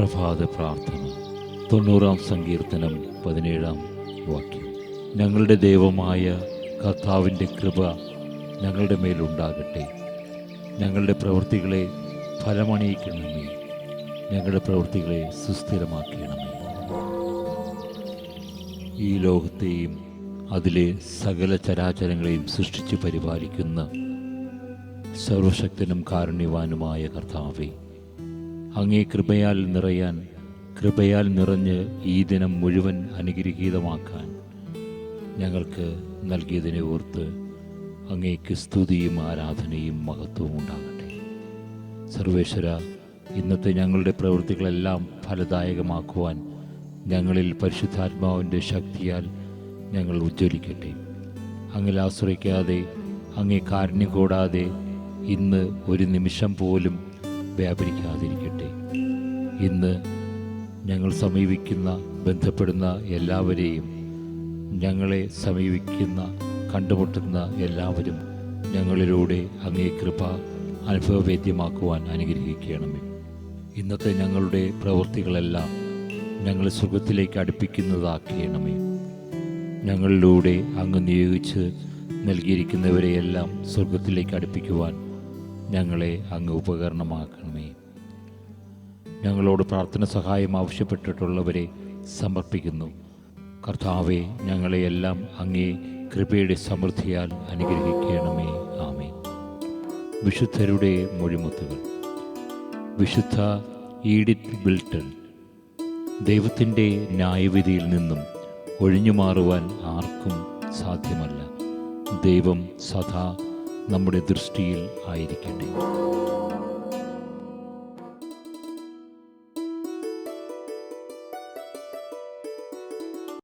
പ്രഭാത പ്രാർത്ഥന. തൊണ്ണൂറാം സങ്കീർത്തനം പതിനേഴാം വാക്യം. ഞങ്ങളുടെ ദൈവമായ കർത്താവിന്റെ കൃപ ഞങ്ങളുടെ മേലുണ്ടാകട്ടെ ഞങ്ങളുടെ പ്രവൃത്തികളെ ഫലമണിയിക്കണമേ. ഞങ്ങളുടെ പ്രവൃത്തികളെ സുസ്ഥിരമാക്കണമേ. ഈ ലോകത്തെയും അതിലെ സകല ചരാചരങ്ങളെയും സൃഷ്ടിച്ച് പരിപാലിക്കുന്ന സർവശക്തനും കാരുണ്യവാനുമായ കർത്താവെ അങ്ങേ കൃപയാൽ നിറയാൻ കൃപയാൽ നിറഞ്ഞ് ഈ ദിനം മുഴുവൻ അനുഗ്രഹീതമാക്കാൻ ഞങ്ങൾക്ക് നൽകിയതിനെ ഓർത്ത് അങ്ങേക്ക് സ്തുതിയും ആരാധനയും മഹത്വവും ഉണ്ടാകട്ടെ. സർവേശ്വര ഇന്നത്തെ ഞങ്ങളുടെ പ്രവൃത്തികളെല്ലാം ഫലദായകമാക്കുവാൻ ഞങ്ങളിൽ പരിശുദ്ധാത്മാവിന്റെ ശക്തിയാൽ ഞങ്ങൾ ഉജ്ജ്വലിക്കട്ടെ. അങ്ങിൽ ആശ്രയിക്കാതെ അങ്ങേ കാരുണ്യം കൂടാതെ ഇന്ന് ഒരു നിമിഷം പോലും വ്യാപരിക്കാതിരിക്കട്ടെ ഇന്ന് ഞങ്ങൾ സമീപിക്കുന്ന ബന്ധപ്പെടുന്ന എല്ലാവരെയും ഞങ്ങളെ സമീപിക്കുന്ന കണ്ടുമുട്ടുന്ന എല്ലാവരും ഞങ്ങളിലൂടെ അങ്ങേ കൃപ അനുഭവവേദ്യമാക്കുവാൻ അനുഗ്രഹിക്കണമേ. ഇന്നത്തെ ഞങ്ങളുടെ പ്രവൃത്തികളെല്ലാം ഞങ്ങളെ സുഖത്തിലേക്ക് അടുപ്പിക്കുന്നതാക്കിയണമേ ഞങ്ങളിലൂടെ അങ്ങ് നിയോഗിച്ച് നൽകിയിരിക്കുന്നവരെയെല്ലാം സ്വർഗത്തിലേക്ക് അടുപ്പിക്കുവാൻ ഞങ്ങളെ അങ്ങ് ഉപകരണമാക്കണമേ. ഞങ്ങളോട് പ്രാർത്ഥന സഹായം ആവശ്യപ്പെട്ടിട്ടുള്ളവരെ സമർപ്പിക്കുന്നു. കർത്താവെ ഞങ്ങളെയെല്ലാം അങ്ങേ കൃപയുടെ സമൃദ്ധിയാൽ അനുഗ്രഹിക്കണമേ. ആമേ വിശുദ്ധരുടെ മൊഴിമുത്തുകൾ. വിശുദ്ധ ഈഡിറ്റ് ബിൽട്ടൺ ദൈവത്തിന്റെ ന്യായവിധിയിൽ നിന്നും ഒഴിഞ്ഞു മാറുവാൻ ആർക്കും സാധ്യമല്ല. ദൈവം സദാ നമ്മുടെ ദൃഷ്ടിയിൽ ആയിരിക്കട്ടെ